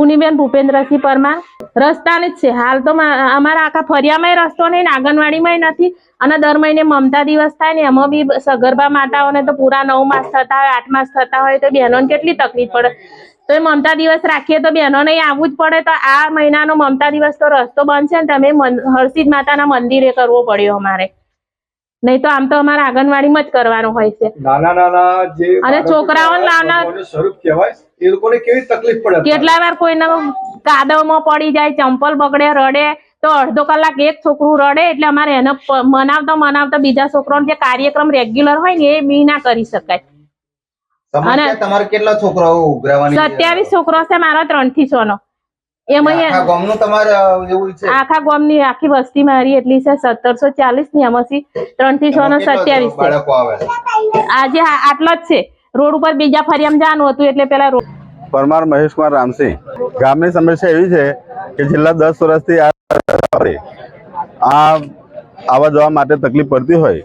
પુનીબેન ભૂપેન્દ્રસિંહ પરમાર. રસ્તાની જ છે. હાલ તો અમારા આખા ફરિયામાંય રસ્તો નહીં ને આંગણવાડીમાંય નથી. અને દર મહિને મમતા દિવસ થાય ને એમાં બી સગર્ભા માતાઓને તો પૂરા નવ માસ થતા હોય આઠ માસ થતા હોય તો બહેનોને કેટલી તકલીફ પડે. તો એ મમતા દિવસ રાખીએ તો બહેનોને આવવું જ પડે તો આ મહિનાનો મમતા દિવસ તો રસ્તો બંધ છે ને તમે હરસિદ્ધ માતાના મંદિરે કરવો પડ્યો અમારે. નહીં તો આમ તો અમારે આંગણવાડીમાં જ કરવાનું હોય છે. નાના નાના જે અને છોકરાઓ છોકરાઓને નાના- સ્વરૂપ કહેવાય એ લોકોને કેવી તકલીફ પડે કેટલા વાર કોઈને કાદવમાં પડી જાય ચંપલ બગડે રડે તો અડધો કલાક એક છોકરું રડે એટલે અમારે એને મનાવતા મનાવતા બીજા છોકરાઓ જે કાર્યક્રમ રેગ્યુલર હોય ને એ બી ના કરી શકાય. સમસ્યા તમારે કેટલા છોકરાઓ ઉઘરાવાની સત્યાવીસ છોકરો છે મારા ત્રણથી છ નો આખા છે? આખા વસ્તી મારી એટલી છે સત્તરસો ચાલીસની એમાંથી ત્રણથી છ. નો સત્યાવીસ આજે આટલો જ છે. રોડ ઉપર બીજા ફરિયામ જવાનું હતું એટલે પેલા રોડ પરમાર મહેશકુમાર રામસિંહ. ગામની સમસ્યા એવી છે કે છેલ્લા દસ વર્ષથી આ આવવા જવા માટે તકલીફ પડતી હોય.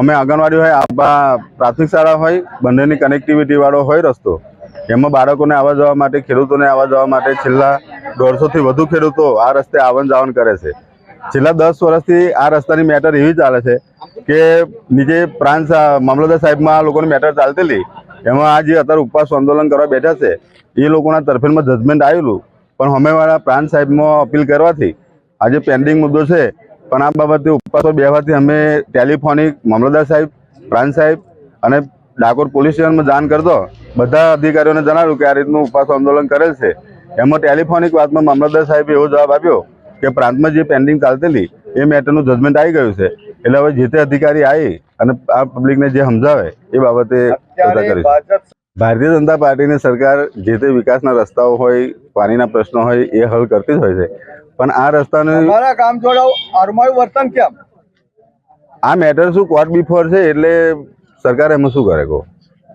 અમે આંગણવાડી હોય આપણા પ્રાથમિક શાળા હોય, બંનેની કનેક્ટિવિટી વાળો હોય રસ્તો. એમાં બાળકોને આવવા જવા માટે, ખેડૂતોને આવવા જવા માટે છેલ્લા દોઢસોથી વધુ ખેડૂતો આ રસ્તે આવન જાવન કરે છે. છેલ્લા દસ વર્ષથી આ રસ્તાની મેટર એવી ચાલે છે કે નીચે પ્રાંત મામલતદાર સાહેબમાં આ લોકોની મેટર ચાલતેલી. એમાં આ જે અત્યારે ઉપવાસ આંદોલન કરવા બેઠા છે, એ લોકોના તરફેણમાં જજમેન્ટ આવેલું. પણ હમેવાળા પ્રાંત સાહેબમાં અપીલ કરવાથી, આજે પેન્ડિંગ મુદ્દો છે, પણ આ બાબતે ઉપવાસો બેહવાથી અમે ટેલિફોનિક મામલતદાર સાહેબ, પ્રાંત સાહેબ અને ડાકોર પોલીસ સ્ટેશનમાં જાણ કરતો, બધા અધિકારીઓને જણાવ્યું કે આ રીતનું ઉપવાસ આંદોલન કરેલ છે. એમાં ટેલિફોનિક વાતમાં મામલતદાર સાહેબે એવો જવાબ આપ્યો કે પ્રાંતમાં જે પેન્ડિંગ ચાલતેલી, એ મેટરનું જજમેન્ટ આવી ગયું છે. એટલે હવે જે તે અધિકારી આવી અને આ પબ્લિકને જે સમજાવે એ બાબતે ભારતીય જનતા પાર્ટીની સરકાર જે તે વિકાસના રસ્તાઓ હોય પાણીના પ્રશ્નો હોય એ હલ કરતી જ હોય છે. પણ આ રસ્તાને અમારા કામ જોડાવ અરમાયું વર્તન કેમ? આ મેટર શું કોર્ટ બિફોર છે એટલે સરકાર એમાં શું કરે કહો?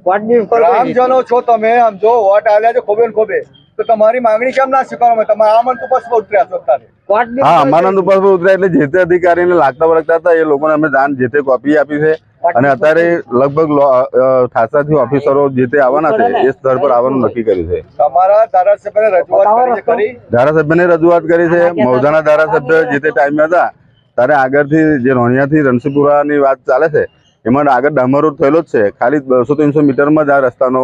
ગ્રામજનો છો તમે આમ જો વોટ આવ્યા છે ખોબે ખોબે. તો તમારી માંગણી કેમ ના સ્વીકારો તમે આ મન તો ઉતર્યા છો અત્યારે? હા અમાનંદ ઉપર ઉતર્યા એટલે જે તે અધિકારીને લાગતા વળગતા હતા એ લોકોને અમે જાણ જે તે કોપી આપી છે. અને અત્યારે લગભગ ખાસાથી ઓફિસરો જે તે આવવાના છે એ સ્થળ પર આવવાનું નક્કી કર્યું છે. તમારા ધારાસભ્યને રજૂઆત કરી છે ખરી? ધારાસભ્યને રજૂઆત કરી છે. મૌજાના ધારાસભ્ય જે તે ટાઈમે હતા ત્યારે આગળથી જે રોહિયાથી રણસીપુરાની વાત ચાલે છે એમાં આગળ ડામર રોડ થયેલો જ છે. ખાલી બસો ત્રણસો મીટરમાં જ આ રસ્તાનો